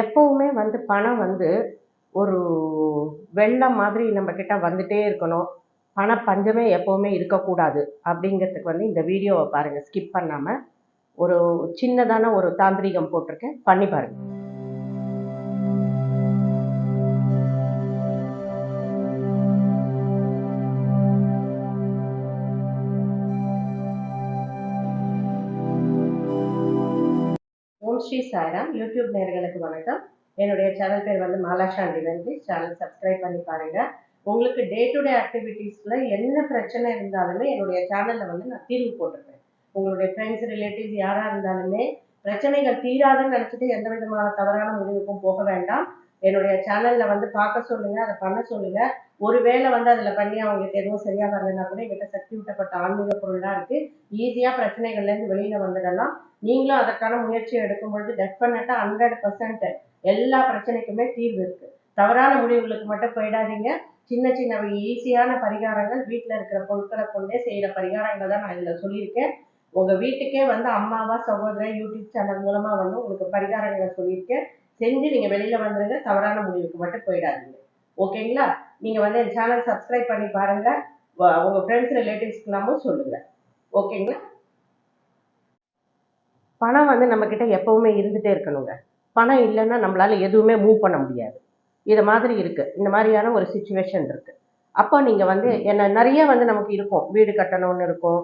எப்பவுமே வந்து பணம் வந்து ஒரு வெள்ளம் மாதிரி நம்ம கிட்ட வந்துட்டே இருக்கணும். பண பஞ்சமே எப்பவுமே இருக்கக்கூடாது அப்படிங்கிறதுக்கு வந்து இந்த வீடியோவை பாருங்க. ஸ்கிப் பண்ணாம ஒரு சின்னதான ஒரு தாந்திரிகம் போட்டிருக்கேன். பண்ணி பாருங்க. ஸ்ரீ சாய்ராம். யூடியூப் நேர்களுக்கு வணக்கம். என்னுடைய சேனல் பேர் வந்து மாலாஷாண்டி. வந்து சேனல் சப்ஸ்கிரைப் பண்ணி பாருங்க. உங்களுக்கு டே டு டே ஆக்டிவிட்டீஸ்ல என்ன பிரச்சனை இருந்தாலுமே என்னுடைய சேனல்ல வந்து நான் தீர்வு போட்டிருப்பேன். உங்களுடைய ஃப்ரெண்ட்ஸ் ரிலேட்டிவ்ஸ் யாரா இருந்தாலுமே பிரச்சனைகள் தீராதுன்னு நினைச்சிட்டு எந்த விதமான தவறான முடிவுக்கும் போக வேண்டாம். என்னுடைய சேனல்ல வந்து பார்க்க சொல்லுங்க அதை பண்ண சொல்லுங்க. ஒருவேளை வந்து அதில் பண்ணி அவங்களுக்கு எதுவும் சரியாக வரலைன்னா கூட எங்கிட்ட சக்தி ஊட்டப்பட்ட ஆன்மீக பொருளாக இருக்கு. ஈஸியாக பிரச்சனைகள்லேருந்து வெளியில் வந்துடலாம் நீங்களும் அதற்கான முயற்சி எடுக்கும் பொழுது டெஃபினட்டாக ஹண்ட்ரட் பர்சன்ட் எல்லா பிரச்சனைக்குமே தீர்வு இருக்கு. தவறான முடிவுகளுக்கு மட்டும் போயிடாதீங்க. சின்ன சின்ன ஈஸியான பரிகாரங்கள் வீட்டில் இருக்கிற பொருட்களை கொண்டே செய்கிற பரிகாரங்களை தான் நான் இதில் சொல்லியிருக்கேன். உங்கள் வீட்டுக்கே வந்து அம்மாவா சகோதரன் யூடியூப் சேனல் மூலமாக வந்து உங்களுக்கு பரிகாரங்களை சொல்லியிருக்கேன். செஞ்சு நீங்கள் வெளியில் வந்துருங்க. தவறான முடிவுக்கு மட்டும் போயிடாதீங்க. ஓகேங்களா நீங்க வந்து என் சேனல் சப்ஸ்கிரைப் பண்ணி பாருங்க. உங்க ஃப்ரெண்ட்ஸ் ரிலேட்டிவ்ஸ்க்கெல்லாமும் சொல்லுங்க. ஓகேங்களா பணம் வந்து நம்ம கிட்ட எப்பவுமே இருந்துட்டே இருக்கணுங்க. பணம் இல்லைன்னா நம்மளால எதுவுமே மூவ் பண்ண முடியாது. இது மாதிரி இருக்கு. இந்த மாதிரியான ஒரு சுச்சுவேஷன் இருக்கு. அப்போ நீங்க வந்து என்ன நிறைய வந்து நமக்கு இருக்கும். வீடு கட்டணும்னு இருக்கும்.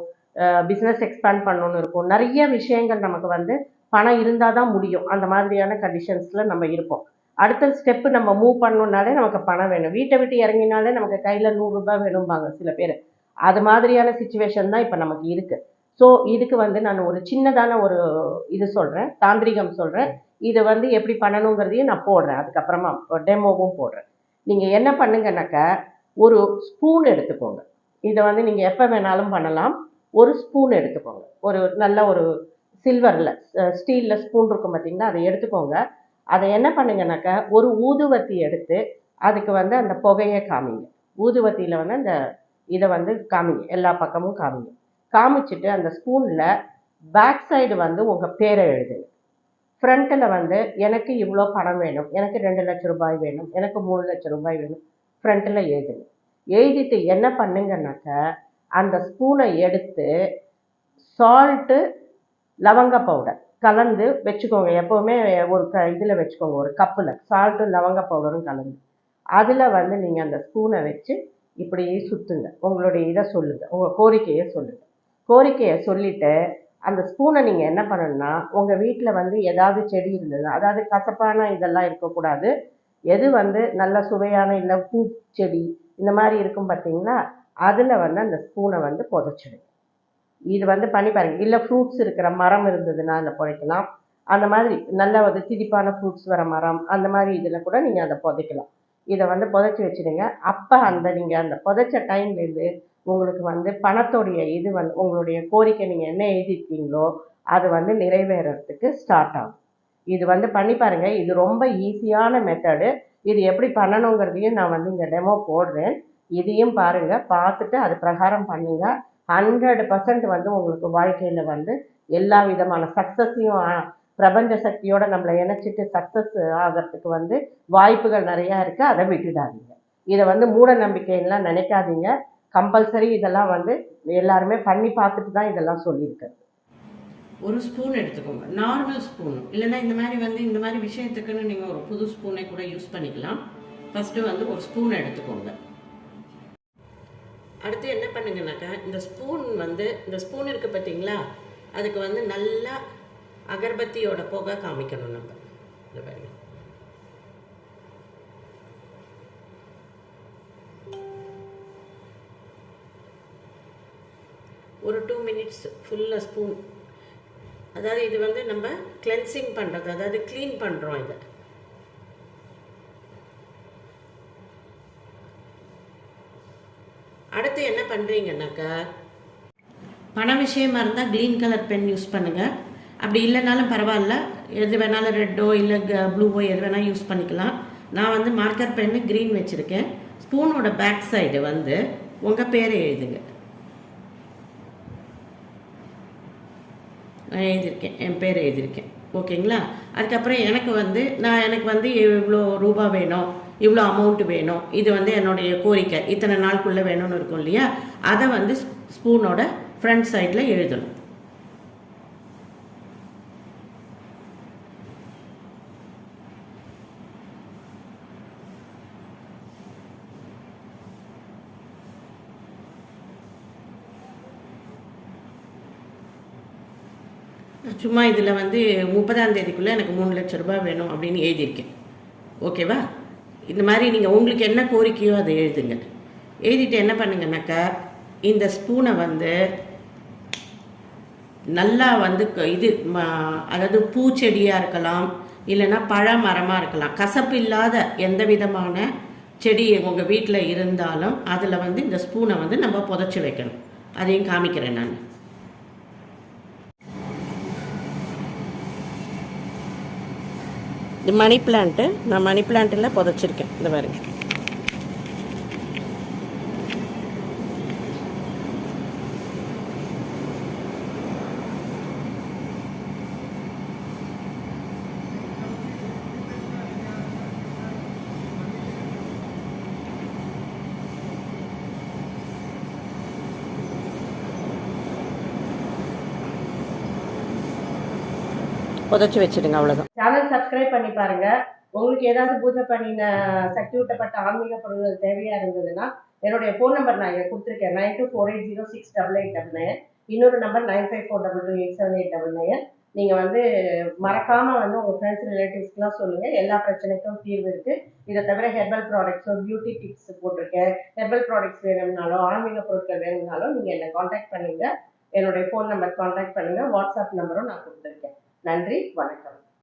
பிஸ்னஸ் எக்ஸ்பேண்ட் பண்ணணும்னு இருக்கும். நிறைய விஷயங்கள் நமக்கு வந்து பணம் இருந்தால் தான் முடியும். அந்த மாதிரியான கண்டிஷன்ஸ்ல நம்ம இருப்போம். அடுத்த ஸ்டெப்பு நம்ம மூவ் பண்ணணுன்னாலே நமக்கு பணம் வேணும். வீட்டை விட்டு இறங்கினாலே நமக்கு கையில் நூறுரூபா வேணும்பாங்க சில பேர். அது மாதிரியான சுச்சுவேஷன் தான் இப்போ நமக்கு இருக்குது ஸோ இதுக்கு வந்து நான் ஒரு சின்னதான ஒரு இது சொல்கிறேன் தாந்திரிகம் சொல்கிறேன் இதை வந்து எப்படி பண்ணணுங்கிறதையும் நான் போடுறேன். அதுக்கப்புறமா டெமோவும் போடுறேன். நீங்கள் என்ன பண்ணுங்கன்னாக்கா ஒரு ஸ்பூன் எடுத்துக்கோங்க. இதை வந்து நீங்கள் எப்போ வேணாலும் பண்ணலாம். ஒரு ஸ்பூன் எடுத்துக்கோங்க. ஒரு நல்ல ஒரு சில்வரில் ஸ்டீலில் ஸ்பூன் இருக்கும் பார்த்தீங்கன்னா அதை எடுத்துக்கோங்க. அதை என்ன பண்ணுங்கனாக்கா ஒரு ஊதுவத்தி எடுத்து அதுக்கு வந்து அந்த புகையை காமிங்க. ஊதுவத்தியில் வந்து அந்த இதை வந்து காமிங்க. எல்லா பக்கமும் காமிங்க. காமிச்சிட்டு அந்த ஸ்பூனில் பேக் சைடு வந்து உங்கள் பேரை எழுதுங்க. ஃப்ரண்ட்டில் வந்து எனக்கு இவ்வளோ பணம் வேணும் எனக்கு ரெண்டு லட்ச ரூபாய் வேணும் எனக்கு மூணு லட்ச ரூபாய் வேணும் ஃப்ரண்ட்டில் எழுதுங்க. எழுதிட்டு என்ன பண்ணுங்கனாக்க அந்த ஸ்பூனை எடுத்து சால்ட்டு லவங்க பவுடர் கலந்து வச்சுக்கோங்க. எப்போவுமே ஒரு க இதில் வச்சுக்கோங்க. ஒரு கப்பில் சால்ட்டும் லவங்க பவுடரும் கலந்து. அதில் வந்து நீங்கள் அந்த ஸ்பூனை வச்சு இப்படியே சுற்றுங்க உங்களுடைய இதை சொல்லுங்கள் உங்கள் கோரிக்கையை சொல்லுங்கள் கோரிக்கையை சொல்லிவிட்டு அந்த ஸ்பூனை நீங்கள் என்ன பண்ணணும்னா உங்கள் வீட்டில் வந்து ஏதாவது செடி இருந்தது அதாவது கசப்பான இதெல்லாம் இருக்கக்கூடாது. எது வந்து நல்ல சுவையான இல்லை பூ செடி இந்த மாதிரி இருக்கும் பார்த்தீங்களா? அதில் வந்து அந்த ஸ்பூனை வந்து புதைச்சிடுங்க. இது வந்து பண்ணி பாருங்க. இல்லை ஃப்ரூட்ஸ் இருக்கிற மரம் இருந்ததுன்னா அதில் புதைக்கலாம். அந்த மாதிரி நல்ல வந்து திதிப்பான ஃப்ரூட்ஸ் வர மரம் அந்த மாதிரி இதில் கூட நீங்கள் அதை புதைக்கலாம். இதை வந்து புதைச்சி வச்சிடுங்க. அப்போ அந்த நீங்கள் அந்த புதைச்ச டைம்லேருந்து உங்களுக்கு வந்து பணத்தோடைய இது வந்து உங்களுடைய கோரிக்கை நீங்கள் என்ன எழுதியிருக்கீங்களோ அது வந்து நிறைவேறத்துக்கு ஸ்டார்ட் ஆகும். இது வந்து பண்ணி பாருங்க. இது ரொம்ப ஈஸியான மெத்தடு இது எப்படி பண்ணணுங்கிறதையும் நான் வந்து இங்கே டெமோ போடுறேன். இதையும் பாருங்கள் பார்த்துட்டு அது பிரகாரம் பண்ணுங்கள் ஹண்ட்ரட் பர்சன்ட் வந்து உங்களுக்கு வாழ்க்கையில் வந்து எல்லா விதமான சக்ஸஸையும் பிரபஞ்ச சக்தியோட நம்மளை இணைச்சிட்டு சக்ஸஸ் ஆகிறதுக்கு வந்து வாய்ப்புகள் நிறையா இருக்குது அதை விட்டுடாதீங்க. இதை வந்து மூட நம்பிக்கைலாம் நினைக்காதீங்க. கம்பல்சரி இதெல்லாம் வந்து எல்லாருமே பண்ணி பார்த்துட்டு தான் இதெல்லாம் சொல்லியிருக்கேன். ஒரு ஸ்பூன் எடுத்துக்கோங்க. நார்மல் ஸ்பூன் இல்லைன்னா இந்த மாதிரி வந்து இந்த மாதிரி விஷயத்துக்குன்னு நீங்கள் ஒரு புது ஸ்பூனை கூட யூஸ் பண்ணிக்கலாம். ஃபஸ்ட்டு வந்து ஒரு ஸ்பூன் எடுத்துக்கோங்க. அடுத்து என்ன பண்ணுங்கனாக்கா இந்த ஸ்பூன் வந்து இந்த ஸ்பூன் இருக்குது பார்த்தீங்களா? அதுக்கு வந்து நல்லா அகர்பத்தியோட புகை காமிக்கணும் நம்ம. இந்த பாருங்க. ஒரு டூ மினிட்ஸ் ஃபுல்லாக ஸ்பூன் அதாவது இது வந்து நம்ம கிளென்சிங் பண்ணுறது அதாவது க்ளீன் பண்ணுறோம் இதை. அடுத்து என்ன பண்ணுறீங்கன்னாக்கா பண விஷயமா இருந்தால் க்ரீன் கலர் பென் யூஸ் பண்ணுங்கள் அப்படி இல்லைனாலும் பரவாயில்ல. எது வேணாலும் ரெட்டோ இல்லை ப்ளூவோ எது வேணால் யூஸ் பண்ணிக்கலாம். நான் வந்து மார்க்கர் பென்னு க்ரீன் வச்சுருக்கேன். ஸ்பூனோட பேக் சைடு வந்து உங்கள் பேரை எழுதுங்க. நான் எழுதியிருக்கேன். என் பேர் எழுதியிருக்கேன். ஓகேங்களா? அதுக்கப்புறம் எனக்கு வந்து நான் எனக்கு வந்து இவ்வளோ ரூபா வேணும்? இவ்வளோ அமௌண்ட் வேணும். இது வந்து என்னுடைய கோரிக்கை. இத்தனை நாளுக்குள்ளே வேணும்னு இருக்கும் இல்லையா? அதை வந்து ஸ்பூனோட ஃப்ரண்ட் சைடில் எழுதணும். சும்மா இதில் வந்து முப்பதாம் தேதிக்குள்ளே எனக்கு மூணு லட்ச ரூபாய் வேணும் அப்படின்னு எழுதியிருக்கேன். ஓகேவா? இந்த மாதிரி நீங்கள் உங்களுக்கு என்ன கோரிக்கையோ அதை எழுதுங்க. எழுதிட்டு என்ன பண்ணுங்கனாக்கா இந்த ஸ்பூனை வந்து நல்லா வந்து க- இது அதாவது பூச்செடியாக இருக்கலாம் இல்லைன்னா பழ மரமாக இருக்கலாம். கசப்பு இல்லாத எந்த விதமான செடி உங்கள் வீட்டில் இருந்தாலும் அதில் வந்து இந்த ஸ்பூனை வந்து நம்ம புதைச்சி வைக்கணும். அதையும் காமிக்கிறேன் நான். இது மணி பிளான்ட்டு நான் மணி பிளான்ட்டில் புதைச்சிருக்கேன். இந்த மாதிரி புதைச்சி வச்சிடுங்க அவ்வளோதான் சேனல் சப்ஸ்கிரைப் பண்ணி பாருங்க. உங்களுக்கு ஏதாவது பூஜை பண்ணின சக்தி ஊட்டப்பட்ட ஆன்மீக பொருட்கள் தேவையா இருந்ததுன்னா என்னுடைய ஃபோன் நம்பர் நான் இங்கே கொடுத்துருக்கேன். Nine two four eight zero six double eight double nine இன்னொரு number nine five four double two eight seven eight double nine நீங்கள் வந்து மறக்காமல் வந்து உங்கள் ஃப்ரெண்ட்ஸ் ரிலேட்டிவ்ஸ்க்குலாம் சொல்லுங்கள் எல்லா பிரச்சனைக்கும் தீர்வு இருக்குது இதை தவிர ஹெர்பல் ப்ராடக்ட்ஸோ பியூட்டி டிப்ஸ் போட்டிருக்கேன். ஹெர்பல் ப்ராடக்ட்ஸ் வேணும்னாலும் ஆன்மீக பொருட்கள் வேணும்னாலும் நீங்கள் என்னை காண்டாக்ட் பண்ணுங்கள் என்னுடைய ஃபோன் நம்பர் காண்டாக்ட் பண்ணுங்கள் வாட்ஸ்அப் நம்பரும் நான் கொடுத்துருக்கேன். நன்றி வணக்கம்.